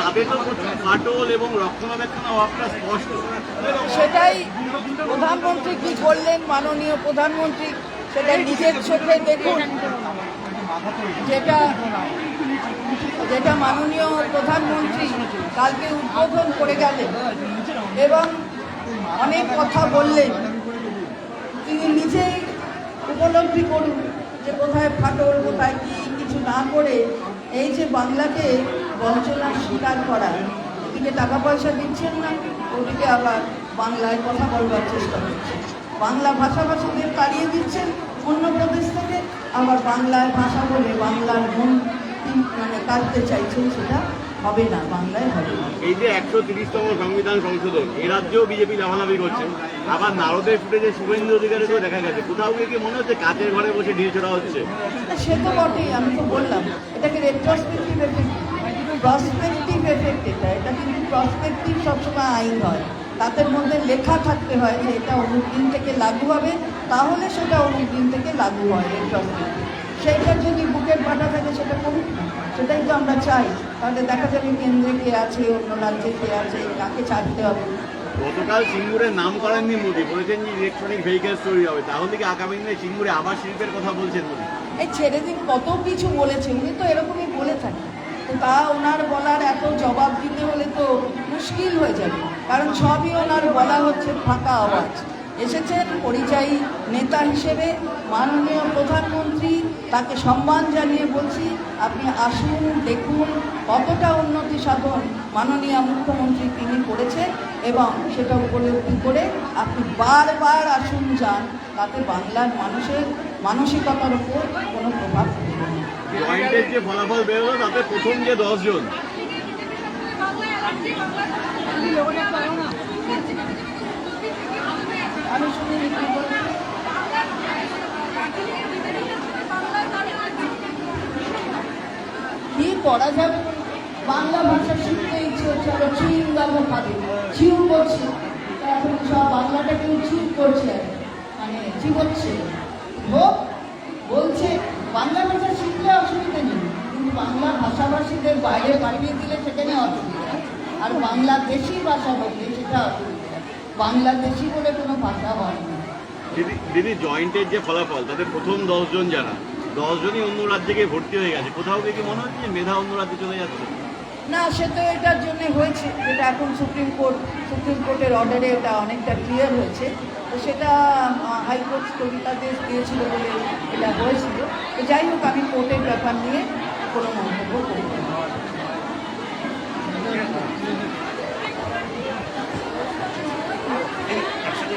তাদের তো প্রচুর ফাটল এবং অভাবটা স্পষ্ট সেটাই প্রধানমন্ত্রী কি করলেন, মাননীয় প্রধানমন্ত্রী, সেটা নিজের চোখে দেখুন। যেটা যেটা মাননীয় প্রধানমন্ত্রী কালকে উদ্বোধন করে গেলেন এবং অনেক কথা বললেন। তিনি নিজেই উপলব্ধি করুন যে কোথায় ফাটল, কোথায় কি কিছু না করে এই যে বাংলাকে বঞ্চনার স্বীকার করা এদিকে টাকা পয়সা দিচ্ছেন না, ওদিকে আবার বাংলায় কথা বলবার চেষ্টা করছেন। বাংলা ভাষাভাষীদের তাড়িয়ে দিচ্ছেন অন্য প্রদেশ থেকে, আবার বাংলায় ভাষা বলে বাংলার মন মানে কাটতে চাইছেন সেটা হবে না বাংলায় হবে না। এই যে একশো তিরিশতম সংবিধান সংশোধন এ রাজ্যেও বিজেপি লাভালাভি করছে। আবার নারদের ফুটেজে শুভেন্দু অধিকারীকেও দেখা গেছে। কোথাও গিয়ে কি মনে হচ্ছে কাচের ঘরে বসে ঢিল ছোড়া হচ্ছে? সে তো বটেই আমি তো বললাম। এটাকে রেট্রোস্পেক্টিভ এফেক্ট প্রসপেক্টিভ এফেক্ট এটা। এটা কিন্তু প্রসপেক্টিভ সবসময় আইন হয় তাদের মধ্যে লেখা থাকতে হয় যে এটা অমুক দিন থেকে লাগু হবে তাহলে সেটা অমুক দিন থেকে লাগু হয় রেট্রোস্পেক্টিভ সেইটা যদি বুকের পাটা থাকে সেটা করুক সেটাই তো আমরা চাই। তাহলে দেখা যাবে কেন্দ্রে কে আছে অন্য রাজ্যে কে আছে কাকে ছাড়তে হবে। গতকাল সিঙ্গুরের নাম করেননি মোদী। বলেছেন যে ইলেকট্রনিক ভেহিকেলস তৈরি হবে। তাহলে কি আগামী দিনে সিঙ্গুরে আবার শিল্পের কথা বলছেন মোদী? এই ছেড়ে দিন কত কিছু বলেছে। উনি তো এরকমই বলে থাকেন। তো তা ওনার বলার এত জবাব দিতে হলে তো মুশকিল হয়ে যাবে। কারণ সবই ওনার বলা হচ্ছে ফাঁকা আওয়াজ। এসেছেন পরিযায়ী নেতা হিসেবে মাননীয় প্রধানমন্ত্রী তাকে সম্মান জানিয়ে বলছি আপনি আসুন দেখুন কতটা উন্নতি সাধন মাননীয় মুখ্যমন্ত্রী তিনি করেছেন এবং সেটা উপলব্ধি করে আপনি বারবার আসুন যান। তাতে বাংলার মানুষের মানসিকতার উপর কোনো প্রভাব পড়বে যে ফলাফল বেরোলো তাতে প্রথম যে দশজন আমি শুনিনি কি বলছেন। কি করা যাবে? বাংলা ভাষা শিখতে ইচ্ছে হচ্ছে আমরা চুইং গামও খাবে চিউ করছি। এখন সব বাংলাটা কেউ চিউ করছে। মানে চিবোচ্ছে। হোক, বলছে, বাংলা ভাষা শিখলে অসুবিধা নেই। কিন্তু বাংলা ভাষাভাষীদের বাইরে পাঠিয়ে দিলে সেখানে অসুবিধা। আর বাংলাদেশি ভাষা বললে সেটা অসুবিধা। বাংলাদেশি বলে কোনো ভাষা হয় না। দিদি জয়েন্টের যে ফলাফল তাতে প্রথম দশজন যারা? দশজনই অন্য রাজ্যে গিয়ে ভর্তি হয়ে গেছে। কোথাও গিয়ে কি মনে হচ্ছে যে মেধা অন্য রাজ্যে চলে যাচ্ছে? না সে তো এটার জন্য হয়েছে। যেটা এখন সুপ্রিম কোর্ট সুপ্রিম কোর্টের অর্ডারে এটা অনেকটা ক্লিয়ার হয়েছে। তো সেটা হাইকোর্ট স্থগিতাদেশ দিয়েছিল বলে এটা হয়েছিল। তো যাই হোক আমি কোর্টের ব্যাপার নিয়ে কোনো মন্তব্য করব না। একসাথে